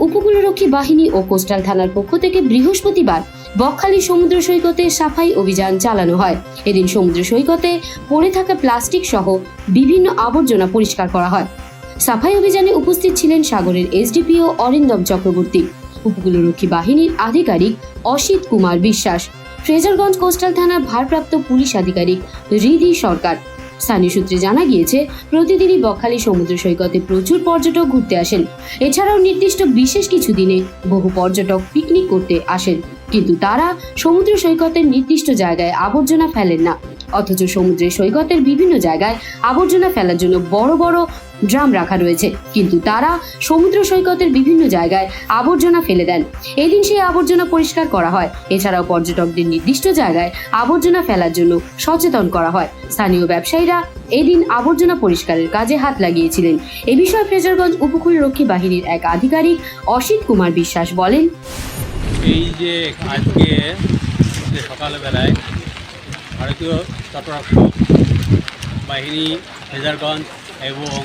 উপকূলরক্ষী বাহিনী ও কোস্টাল থানার পক্ষ থেকে বৃহস্পতিবার বকখালি সমুদ্র সৈকতে সাফাই অভিযান চালানো হয়। এদিন সমুদ্র সৈকতে পড়ে থাকা প্লাস্টিক সহ বিভিন্ন আবর্জনা পরিষ্কার করা হয়। সাফাই অভিযানে উপস্থিত ছিলেন সাগরের এসডিপিও অরিন্দম চক্রবর্তী। উপকূলরক্ষী বাহিনীর আধিকারিক অসিত কুমার বিশ্বাস। ফ্রেজারগঞ্জ কোস্টাল থানার ভারপ্রাপ্ত পুলিশ আধিকারিক রিধি সরকার। স্থানীয় সূত্রে জানা গিয়েছে, প্রতিদিনই বকখালি সমুদ্র সৈকতে প্রচুর পর্যটক ঘুরতে আসেন। এছাড়াও নির্দিষ্ট বিশেষ কিছু দিনে বহু পর্যটক পিকনিক করতে আসেন। কিন্তু তারা সমুদ্র সৈকতের নির্দিষ্ট জায়গায় আবর্জনা ফেলেন না। অথচ সমুদ্রের সৈকতের বিভিন্ন জায়গায় আবর্জনা ফেলার জন্য বড় বড় ড্রাম রাখা রয়েছে। কিন্তু তারা সমুদ্র সৈকতের বিভিন্ন জায়গায় আবর্জনা ফেলে দেন। এদিন সেই আবর্জনা পরিষ্কার করা হয়। এছাড়াও পর্যটকদের নির্দিষ্ট জায়গায় আবর্জনা ফেলার জন্য সচেতন করা হয়। স্থানীয় ব্যবসায়ীরা এদিন আবর্জনা পরিষ্কারের কাজে হাত লাগিয়েছিলেন। এ বিষয়ে ফ্রেজারগঞ্জ উপকূলরক্ষী বাহিনীর এক আধিকারিক অসিত কুমার বিশ্বাস বলেন, এই যে আজকে সকালবেলায় ভারতীয় তটরক্ষক বাহিনী, ফেজারগঞ্জ এবং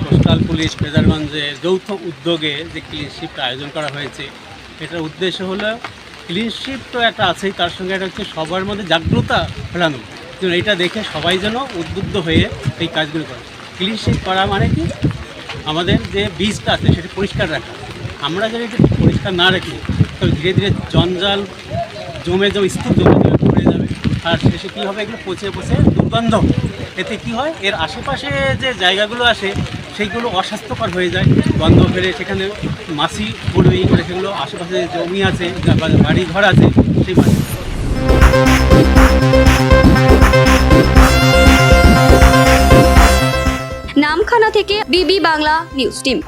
কোস্টাল পুলিশ ফেজারগঞ্জের যৌথ উদ্যোগে যে ক্লিন শিফট আয়োজন করা হয়েছে, এটার উদ্দেশ্য হলো ক্লিন শিফট তো একটা আছেই, তার সঙ্গে একটা হচ্ছে সবার মধ্যে জাগ্রতা ফেরানো যেন এটা দেখে সবাই যেন উদ্বুদ্ধ হয়ে এই কাজগুলো করে। ক্লিন শিফট করা মানে কি? আমাদের যে বীজটা আছে সেটা পরিষ্কার রাখা। আমরা যদি এটা পরিষ্কার না রাখি তবে ধীরে ধীরে জঞ্জাল জমে জমে স্তূপ জমে জমে পড়ে যাবে। আর শেষে কী হবে? এগুলো পচে পচে দুর্গন্ধ। এতে কি হয়? এর আশেপাশে যে জায়গাগুলো আসে সেইগুলো অস্বাস্থ্যকর হয়ে যায়। গন্ধ ফেলে সেখানে মাছি পড়বে, এই করে সেগুলো আশেপাশে জমি আছে বাড়ি ঘর আছে, সেই বাড়ি নামখানা থেকে বিবি বাংলা নিউজ টিম।